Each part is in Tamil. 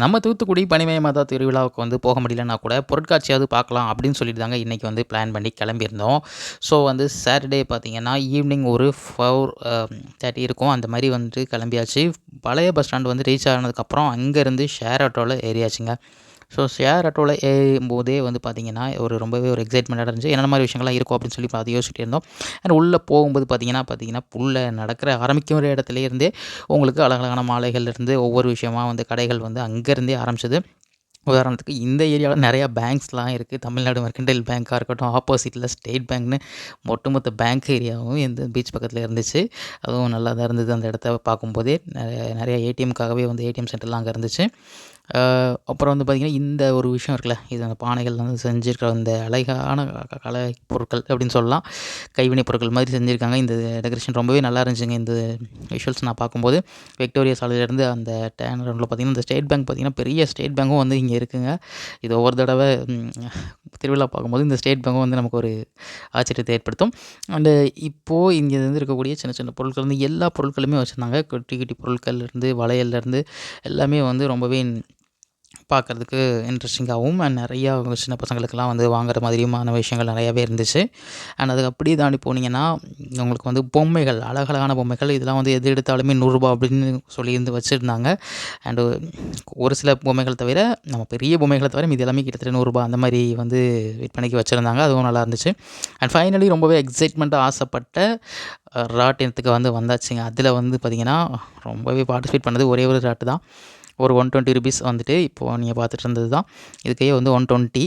நம்ம தூத்துக்குடி பனிமய மாதா திருவிழாவுக்கு வந்து போக முடியலன்னா கூட பொருட்காட்சியாவது பார்க்கலாம் அப்படின்னு சொல்லிட்டு தாங்க இன்றைக்கி வந்து பிளான் பண்ணி கிளம்பியிருந்தோம். ஸோ வந்து சாட்டர்டே பார்த்திங்கன்னா ஈவினிங் ஒரு ஃபோர் தேர்ட்டி uh, இருக்கும். அந்த மாதிரி வந்துட்டு கிளம்பியாச்சு. பழைய பஸ் ஸ்டாண்ட் வந்து ரீச் ஆனதுக்கப்புறம் அங்கேருந்து ஷேர் ஆட்டோவில் ஏறியாச்சுங்க. ஸோ ஷேர் ஆட்டோவில் ஏறும் போதே வந்து பார்த்திங்கன்னா ஒரு ரொம்பவே ஒரு எக்ஸைட்மெண்ட்டாக இருந்துச்சு. என்னென்ன மாதிரி விஷயங்கள்லாம் இருக்கும் அப்படின்னு சொல்லி பார்த்து யோசிச்சுட்டு இருந்தோம். அண்ட் உள்ளே போகும்போது பார்த்திங்கன்னா பார்த்திங்கன்னா உள்ளே நடக்கிற ஆரம்பிக்கிற இடத்துலேருந்தே உங்களுக்கு அழகழகான மாலைகள்லேருந்து ஒவ்வொரு விஷயமாக வந்து கடைகள் வந்து அங்கேருந்தே ஆரம்பிச்சது. உதாரணத்துக்கு இந்த ஏரியாவில் நிறையா பேங்க்ஸ்லாம் இருக்குது தமிழ்நாடு மெர்கண்டைல் பேங்க்காக இருக்கட்டும் ஆப்போசிட்டில் ஸ்டேட் பேங்க்னு ஒட்டுமொத்த பேங்க் ஏரியாவும் இந்த பீச் பக்கத்தில் இருந்துச்சு. அதுவும் நல்லா தான் இருந்தது அந்த இடத்த பார்க்கும்போதே. நிறைய ஏடிஎம்க்காகவே வந்து ஏடிஎம் சென்டர்லாம் அங்கே இருந்துச்சு. அப்புறம் வந்து பார்த்திங்கன்னா இந்த ஒரு விஷயம் இருக்குல்ல இது அந்த பானைகள் வந்து செஞ்சுருக்கிற அந்த அழகான கலை பொருட்கள் அப்படின்னு சொல்லலாம். கைவினை பொருட்கள் மாதிரி செஞ்சுருக்காங்க. இந்த டெக்கரேஷன் ரொம்பவே நல்லா இருந்துச்சுங்க. இந்த விஷுவல்ஸ் நான் பார்க்கும்போது விக்டோரியா சாலையிலேருந்து அந்த டேன் ரவுண்டில் பார்த்திங்கன்னா இந்த ஸ்டேட் பேங்க் பார்த்திங்கன்னா பெரிய ஸ்டேட் பேங்க்கும் வந்து இங்கே இருக்குங்க. இது ஒவ்வொரு தடவை திருவிழா பார்க்கும்போது இந்த ஸ்டேட் பேங்க்கும் வந்து நமக்கு ஒரு ஆச்சரியத்தை ஏற்படுத்தும். அண்டு இப்போது இங்கே வந்து இருக்கக்கூடிய சின்ன சின்ன பொருட்கள் வந்து எல்லா பொருட்களுமே வச்சுருந்தாங்க. குட்டி குட்டி பொருட்கள்லேருந்து வளையல்லேருந்து எல்லாமே வந்து ரொம்பவே பார்க்குறதுக்கு இன்ட்ரெஸ்டிங்காகவும் அண்ட் நிறையா சின்ன பசங்களுக்கெல்லாம் வந்து வாங்குற மாதிரியுமான விஷயங்கள் நிறையாவே இருந்துச்சு. அண்ட் அதுக்கு அப்படியே தாண்டி போனீங்கன்னா உங்களுக்கு வந்து பொம்மைகள் அழகழகான பொம்மைகள் இதெல்லாம் வந்து எது எடுத்தாலுமே நூறுரூபா அப்படின்னு சொல்லி இருந்து வச்சுருந்தாங்க. அண்டு ஒரு சில பொம்மைகள் தவிர நம்ம பெரிய பொம்மைகளை தவிர இது எல்லாமே கிட்டத்தட்ட நூறுரூபா அந்த மாதிரி வந்து விற்பனைக்கு வச்சுருந்தாங்க. அதுவும் நல்லா இருந்துச்சு. அண்ட் ஃபைனலி ரொம்பவே எக்ஸைட்மெண்ட்டாக ஆசைப்பட்ட ராட்டினத்துக்கு வந்து வந்தாச்சுங்க. அதில் வந்து பார்த்திங்கன்னா ரொம்பவே பார்ட்டிசிபேட் பண்ணது ஒரே ஒரு ராட்டு தான். ஒரு ஒன் டுவெண்ட்டி ருபீஸ் வந்துட்டு இப்போது நீங்கள் பார்த்துட்டு இருந்தது தான் இதுக்கே வந்து ஒன் டுவெண்ட்டி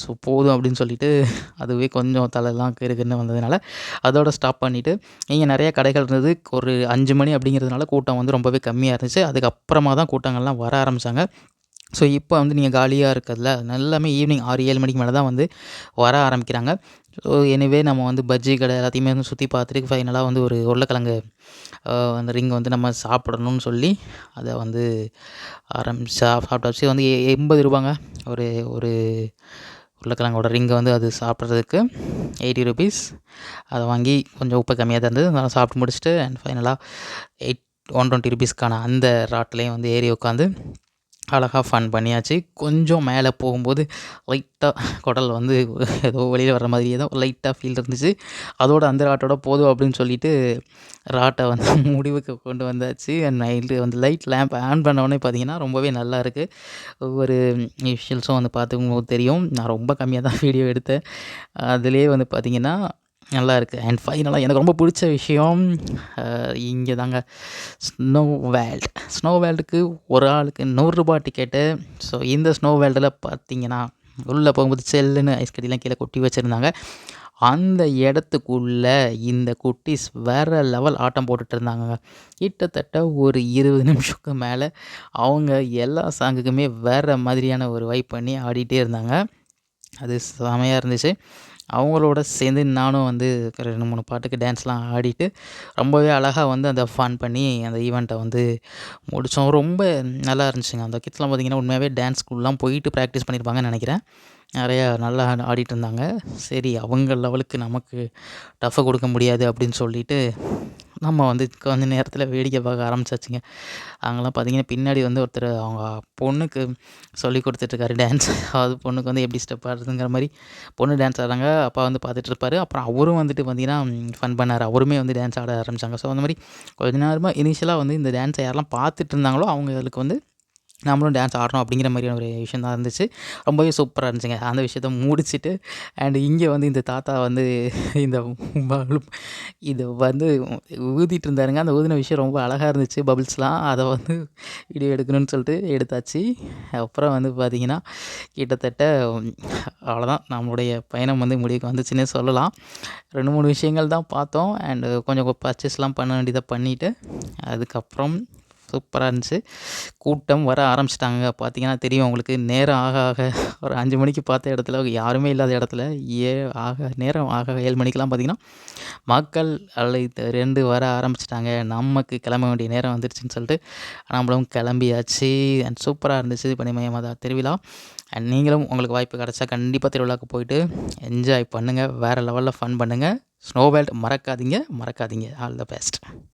ஸோ போதும் அப்படின்னு சொல்லிட்டு அதுவே கொஞ்சம் தலையெல்லாம் கிருக்குன்னு வந்ததுனால அதோட ஸ்டாப் பண்ணிவிட்டு இங்கே நிறைய கடைகள் இருந்தது. ஒரு அஞ்சு மணி அப்படிங்கிறதுனால கூட்டம் வந்து ரொம்பவே கம்மியாக இருந்துச்சு. அதுக்கப்புறமா தான் கூட்டங்கள்லாம் வர ஆரம்பித்தாங்க ஸோ இப்போ வந்து நீங்கள் காலியாக இருக்கிறதுல எல்லாமே ஈவினிங் ஆறு ஏழு மணிக்கு மேலே தான் வந்து வர ஆரம்பிக்கிறாங்க. ஸோ எனிவே நம்ம வந்து பஜ்ஜி கடை எல்லாத்தையுமே வந்து சுற்றி பார்த்துட்டு ஃபைனலாக வந்து ஒரு உருளைக்கிழங்கு அந்த ரிங் வந்து நம்ம சாப்பிடணும்னு சொல்லி அதை வந்து ஆரம்பிச்சா சாப்பிட்டாச்சு வந்து எண்பது ரூபாங்க ஒரு ஒரு உருளைக்கிழங்கோட ரிங்கை வந்து அது சாப்பிட்றதுக்கு. எயிட்டி ருபீஸ் அதை வாங்கி கொஞ்சம் உப்பு கம்மியாக தான் இருந்தது. அதனால் சாப்பிட்டு முடிச்சுட்டு அண்ட் ஃபைனலாக எயிட் ஒன் டுவெண்ட்டி ருபீஸ்க்கான அந்த ராட்லேயும் வந்து ஏறி உட்காந்து அழகாக ஃபன் பண்ணியாச்சு. கொஞ்சம் மேலே போகும்போது லைட்டாக குடல் வந்து ஏதோ வெளியில் வர மாதிரி ஏதோ லைட்டாக ஃபீல் இருந்துச்சு. அதோட அந்த ராட்டோட போதும் அப்படின்னு சொல்லிட்டு ராட்டை வந்து முடிவுக்கு கொண்டு வந்தாச்சு. நைட்டு வந்து லைட் லேம்ப் ஆன் பண்ணோடனே பார்த்தீங்கன்னா ரொம்பவே நல்லா இருக்குது ஒவ்வொரு விஷுவல்ஸும் வந்து பார்த்துக்கும் தெரியும். நான் ரொம்ப கம்மியாக தான் வீடியோ எடுத்தேன். அதுலேயே வந்து பார்த்திங்கன்னா நல்லா இருக்குது அண்ட் ஃபைனலாக எனக்கு ரொம்ப பிடிச்ச விஷயம் இங்கே தாங்க ஸ்னோ வேல்டு ஸ்னோ வேல்டுக்கு ஒரு ஆளுக்கு நூறுரூபா டிக்கெட்டு ஸோ இந்த ஸ்னோ வேல்டில் பார்த்தீங்கன்னா உள்ளே போகும்போது செல்லுன்னு ஐஸ் கட்டிலாம் கீழே கொட்டி வச்சுருந்தாங்க. அந்த இடத்துக்குள்ளே இந்த குட்டீஸ் வேறு லெவல் ஆட்டம் போட்டுட்டு இருந்தாங்க கிட்டத்தட்ட ஒரு இருபது நிமிஷத்துக்கு மேலே அவங்க எல்லா சாங்குக்குமே வேறு மாதிரியான ஒரு வைப் பண்ணி ஆடிட்டே இருந்தாங்க. அது செமையாக இருந்துச்சு. அவங்களோட சேர்ந்து நானும் வந்து ரெண்டு மூணு பாட்டுக்கு டான்ஸ்லாம் ஆடிட்டு ரொம்பவே அழகாக வந்து அந்த ஃபன் பண்ணி அந்த ஈவெண்ட்டை வந்து முடித்தோம் ரொம்ப நல்லா இருந்துச்சுங்க. அந்த கிட்ஸ்லாம் பார்த்திங்கன்னா உண்மையாகவே டான்ஸ் ஸ்கூல்லாம் போயிட்டு ப்ராக்டிஸ் பண்ணியிருப்பாங்கன்னு நினைக்கிறேன். நிறையா நல்லா ஆடிட்டு இருந்தாங்க. சரி அவங்க லெவலுக்கு நமக்கு டஃப்பை கொடுக்க முடியாது அப்படின்னு சொல்லிட்டு நம்ம வந்து கொஞ்ச நேரத்தில் வேடிக்கை பார்க்க ஆரம்பிச்சாச்சுங்க. அவங்களாம் பார்த்தீங்கன்னா பின்னாடி வந்து ஒருத்தர் அவங்க பொண்ணுக்கு சொல்லி கொடுத்துட்ருக்காரு டான்ஸ் அது பொண்ணுக்கு வந்து எப்படி ஸ்டெப் ஆடுறதுங்கிற மாதிரி பொண்ணு டான்ஸ் ஆடுறாங்க. அப்பா வந்து பார்த்துட்டு இருப்பார் அப்புறம் அவரும் வந்துட்டு பார்த்திங்கன்னா ஃபன் பண்ணார். அவருமே வந்து டான்ஸ் ஆட ஆரம்பித்தாங்க ஸோ அந்த மாதிரி கொஞ்ச நேரமாக இனிஷியலாக வந்து இந்த டான்ஸை யாரெல்லாம் பார்த்துட்டு இருந்தாங்களோ அவங்களுக்கு வந்து நம்மளும் டான்ஸ் ஆடணும் அப்படிங்கிற மாதிரியான ஒரு விஷயம் தான் இருந்துச்சு. ரொம்பவே சூப்பராக இருந்துச்சுங்க. அந்த விஷயத்த முடிச்சுட்டு அண்டு இங்கே வந்து இந்த தாத்தா வந்து இந்த இது வந்து ஊதிட்டு இருந்தாருங்க. அந்த ஊதின விஷயம் ரொம்ப அழகாக இருந்துச்சு பபிள்ஸ்லாம் அதை வந்து வீடியோ எடுக்கணும்னு சொல்லிட்டு எடுத்தாச்சு. அப்புறம் வந்து பார்த்திங்கன்னா கிட்டத்தட்ட அவ்வளோதான் நம்மளுடைய பயணம் வந்து முடிவுக்கு வந்துச்சுன்னே சொல்லலாம். ரெண்டு மூணு விஷயங்கள் தான் பார்த்தோம். அண்டு கொஞ்சம் பர்ச்சேஸ்லாம் பண்ண வேண்டியதை பண்ணிவிட்டு அதுக்கப்புறம் சூப்பராக இருந்துச்சு. கூட்டம் வர ஆரம்பிச்சிட்டாங்க. பார்த்தீங்கன்னா தெரியும் உங்களுக்கு நேரம் ஆக ஆக ஒரு அஞ்சு மணிக்கு பார்த்த இடத்துல யாருமே இல்லாத இடத்துல ஏ ஆக நேரம் ஆக ஏழு மணிக்கெலாம் பார்த்திங்கன்னா மக்கள் அழைத்து ரெண்டு வர ஆரம்பிச்சிட்டாங்க. நமக்கு கிளம்ப வேண்டிய நேரம் வந்துருச்சுன்னு சொல்லிட்டு நம்மளும் கிளம்பியாச்சு. அண்ட் சூப்பராக இருந்துச்சு பனிமயமாக திருவிழா. அண்ட் நீங்களும் உங்களுக்கு வாய்ப்பு கிடச்சா கண்டிப்பாக திருவிழாவுக்கு போயிட்டு என்ஜாய் பண்ணுங்கள் வேறு லெவலில் ஃபன் பண்ணுங்கள் ஸ்னோ வேல்ட் மறக்காதீங்க. மறக்காதீங்க. All the best